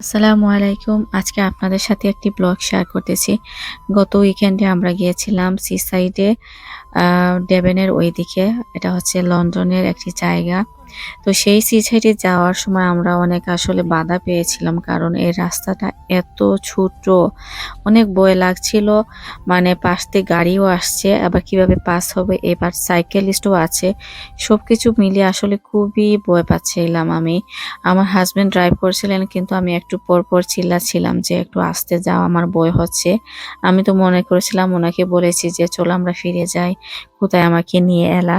আসসালামু আলাইকুম। আজকে আপনাদের সাথে একটি ব্লগ শেয়ার করতেছি। গত উইকেন্ডে আমরা গিয়েছিলাম সি সাইডে ডেভেনের ওইদিকে। এটা হচ্ছে লন্ডনের একটি জায়গা। তো সেই সি সাইডে যাওয়ার সময় আমরা অনেক আসলে বাধা পেয়েছিলাম কারণ এই রাস্তাটা এত ছোট অনেক বয় লাগছিল। মানে পাশ দিয়ে গাড়িও আসছে, আবার কীভাবে পাস হবে, এবার সাইকেলিস্টও আছে। সব কিছু মিলে আসলে খুবই বয় পাচ্ছিলাম আমি। আমার হাজব্যান্ড ড্রাইভ করছিলেন, কিন্তু আমি একটু পর পর চিল্লাছিলাম যে একটু আসতে যাও, আমার বয় হচ্ছে। আমি তো মনে করেছিলাম ওনাকে বলেছি যে, চলো আমরা ফিরে যাই। কোথায় আমাকে নিয়ে এলা।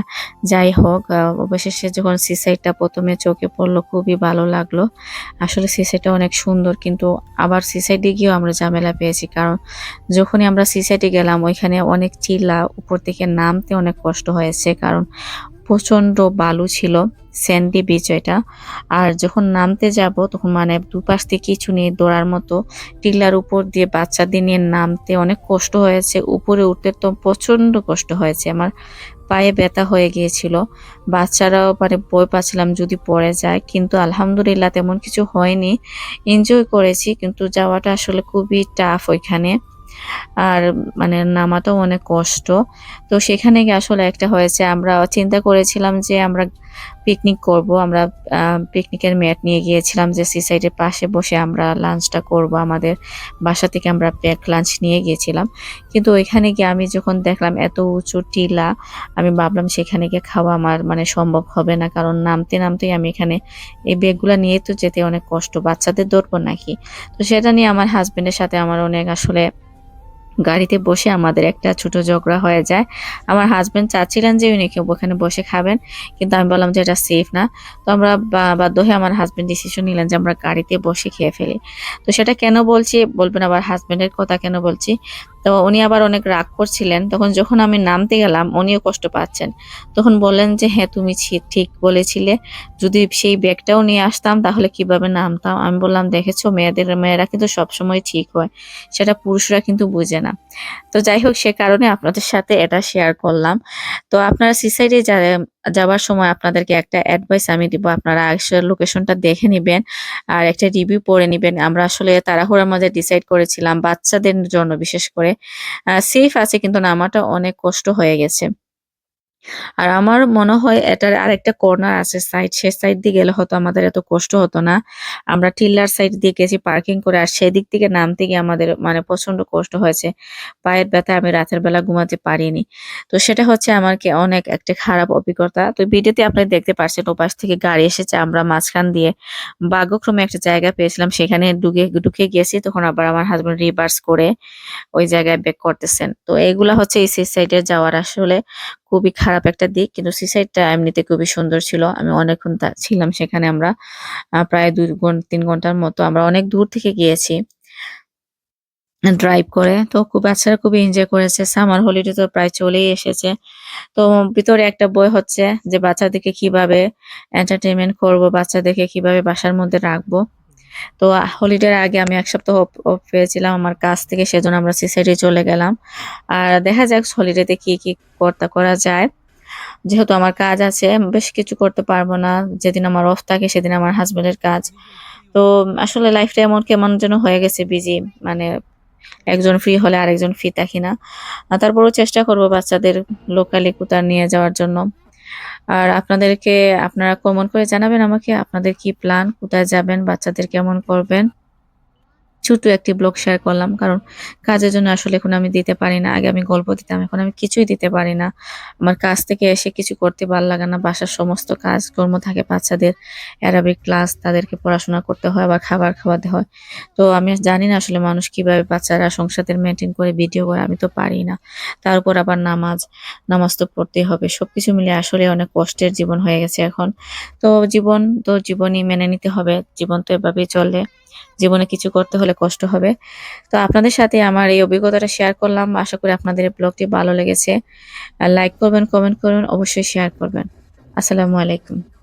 যাই হোক অবশেষে যখন সিসাইডটা প্রথমে চোখে পড়ল, খুবই ভালো লাগল। আসলে সিসাইডটা অনেক সুন্দর, কিন্তু আবার সিসাইডে গিয়েও আমরা ঝামেলা পেয়েছি, কারণ যখনই আমরা সিসাইডে গেলাম, ওইখানে অনেক চিল্লা, উপর থেকে নামতে অনেক কষ্ট হয়েছে, কারণ প্রচণ্ড বালু ছিল স্যান্ডি বিচ এটা। আর যখন নামতে যাব, তখন মানে দুপাশ থেকে কিছু নিয়ে দৌড়ার মতো টিলার উপর দিয়ে বাচ্চাদের নিয়ে নামতে অনেক কষ্ট হয়েছে। উপরে উঠতে তো প্রচণ্ড কষ্ট হয়েছে, আমার পায়ে ব্যথা হয়ে গিয়েছিল। বাচ্চারাও মানে ভয় পাচ্ছিলাম যদি পড়ে যায়, কিন্তু আলহামদুলিল্লাহ তেমন কিছু হয়নি। এনজয় করেছি, কিন্তু যাওয়াটা আসলে খুবই টাফ ওইখানে। আর মানে নামাটাও অনেক কষ্ট। তো সেখানে আসলে একটা হয়েছে, আমরা চিন্তা করেছিলাম যে আমরা পিকনিক করব, আমরা পিকনিকের ম্যাট নিয়ে গিয়েছিলাম যে সি সাইডের পাশে বসে আমরা লাঞ্চটা করব, আমাদের বাসা থেকে আমরা প্যাক লাঞ্চ নিয়ে গিয়েছিলাম। কিন্তু ওইখানে গিয়ে আমি যখন দেখলাম এত উঁচু টিলা, আমি ভাবলাম সেখানে গিয়ে খাওয়া আমার মানে সম্ভব হবে না, কারণ নামতে নামতেই আমি এখানে এই ব্যাগগুলো নিয়ে তো যেতে অনেক কষ্ট। বাচ্চাদের ধরবো নাকি? তো সেটা নিয়ে আমার হাজব্যান্ডের সাথে আমার অনেক আসলে গাড়িতে বসে আমাদের একটা ছোট ঝগড়া হয়ে যায়। আমার হাজব্যান্ড চাচ্ছিলেন যে উনি কেউ ওখানে বসে খাবেন, কিন্তু আমি বললাম যে এটা সেফ না। তো আমরা বাধ্য হয়ে আমার হাজব্যান্ড ডিসিশন নিলেন যে আমরা গাড়িতে বসে খেয়ে ফেলি। তো সেটা কেন বলছি? বলবেন আবার হাজব্যান্ডের কথা কেন বলছি? তো উনি আবার অনেক রাগ করছিলেন। তখন যখন আমি নামতে গেলাম, উনিও কষ্ট পাচ্ছেন। তখন বললেন যে হ্যাঁ তুমি ঠিক বলেছিলে। যদি সেই ব্যাগটাও নিয়ে আসতাম, তাহলে কীভাবে নামতাম? আমি বললাম, দেখেছ, মেয়েদের, মেয়েরা কিন্তু সবসময় ঠিক হয়। সেটা পুরুষরা কিন্তু বুঝে না। তো যাই হোক, সে কারণে আপনাদের সাথে এটা শেয়ার করলাম। তো আপনারা সিসাইডে যাওয়ার সময় আপনাদেরকে একটা অ্যাডভাইস আমি দিব। আপনারা আসলে লোকেশনটা দেখে নেবেন আর একটা রিভিউ পড়ে নেবেন। আমরা আসলে তাড়াহুড়ার মধ্যে ডিসাইড করেছিলাম বাচ্চাদের জন্য বিশেষ করে। সেফ আছে কিন্তু নামাটা অনেক কষ্ট হয়ে গেছে। আর আমার মনে হয় এটার আরেকটা কর্নার আছে সাইড সে সাইড দিয়ে গেলে হয়তো আমাদের এত কষ্ট হতো না। আমরা টিল্লার সাইড দিয়ে গেছি পার্কিং করে, আর সেদিক থেকে নামতে গিয়ে আমাদের মানে প্রচণ্ড কষ্ট হয়েছে। পায়ের ব্যথা আমি রাতের বেলা ঘুমাতে পারিনি। তো সেটা হচ্ছে আমাকে অনেক একটা খারাপ অভিজ্ঞতা। তো ভিডিওতে আপনি দেখতে পাচ্ছেন ওপাশ থেকে গাড়ি এসেছে, আমরা মাঝখান দিয়ে ভাগ্যক্রমে একটা জায়গা পেয়েছিলাম, সেখানে ঢুকে ঢুকে গেছি, তখন আবার আমার হাজব্যান্ড রিভার্স করে ওই জায়গায় ব্যাক করতেছেন। তো এগুলা হচ্ছে এই সাইডে যাওয়ার আসলে খুবই খারাপ একটা দিক। কিন্তু সিসাইডটা এমনিতে খুবই সুন্দর ছিল। আমি অনেকক্ষণ ছিলাম সেখানে আমরা। প্রায় দুই ঘণ্টা তিন ঘণ্টার মতো আমরা অনেক দূর থেকে গিয়েছি। ড্রাইভ করে। তো খুব, বাচ্চারা খুবই এনজয় করেছে। সামার হলিডে তো প্রায় চলেই এসেছে। তো ভিতরে একটা বই হচ্ছে যে, বাচ্চাদেরকে কীভাবে এন্টারটেনমেন্ট করব, বাচ্চাদেরকে কীভাবে বাসার মধ্যে রাখব। তো হলিডের আগে আমি এক সপ্তাহ অফ পেয়েছিলাম আমার কাছ থেকে, সেজন্য আমরা সিসাইডে চলে গেলাম। আর দেখা যাক হলিডেতে কি কি করতে করা যায়। যেহেতু আমার কাজ আছে, বেশ কিছু করতে পারব না। যেদিন আমার অফ থাকে, সেদিন আমার হাজবেন্ডের কাজ। তো আসলে লাইফটা এমন, কেমন যেন হয়ে গেছে বিজি মানে একজন ফ্রি হলে আরেকজন ফ্রি থাকি না। তারপরেও চেষ্টা করব বাচ্চাদের লোকালি কোথাও নিয়ে যাওয়ার জন্য। আর আপনাদেরকে, আপনারা কমেন্ট করে জানাবেন আমাকে? আপনাদের কি প্ল্যান কোথায় যাবেন? বাচ্চাদের কেমন করবেন? ছোট একটি ব্লগ শেয়ার করলাম, কারণ কাজের জন্য আসলে এখন আমি দিতে পারি না। আগে আমি গল্প দিতাম, এখন আমি কিছুই দিতে পারি না। আমার কাজ থেকে এসে কিছু করতে ভালো লাগে না, বাসার সমস্ত কাজকর্ম থাকে বাচ্চাদের অ্যারাবিক ক্লাস তাদেরকে পড়াশোনা করতে হয়, আবার খাবার খাওয়াতে হয়। তো আমি জানি না আসলে মানুষ কীভাবে বাচ্চারা সংসারের মেনটেন করে ভিডিও করে, আমি তো পারি না। তার উপর আবার নামাজ নামাজ তো পড়তেই হবে, সবকিছু মিলে আসলে অনেক কষ্টের জীবন হয়ে গেছে এখন। তো জীবন তো জীবনই মেনে নিতে হবে, জীবন তো এভাবেই চলে। জীবনে কিছু করতে হলে কষ্ট হবে। তো আপনাদের সাথে আমার এই অভিজ্ঞতাটা শেয়ার করলাম। আশা করি আপনাদের ব্লগটি ভালো লেগেছে। লাইক করবেন কমেন্ট করবেন অবশ্যই শেয়ার করবেন। আসসালামু আলাইকুম।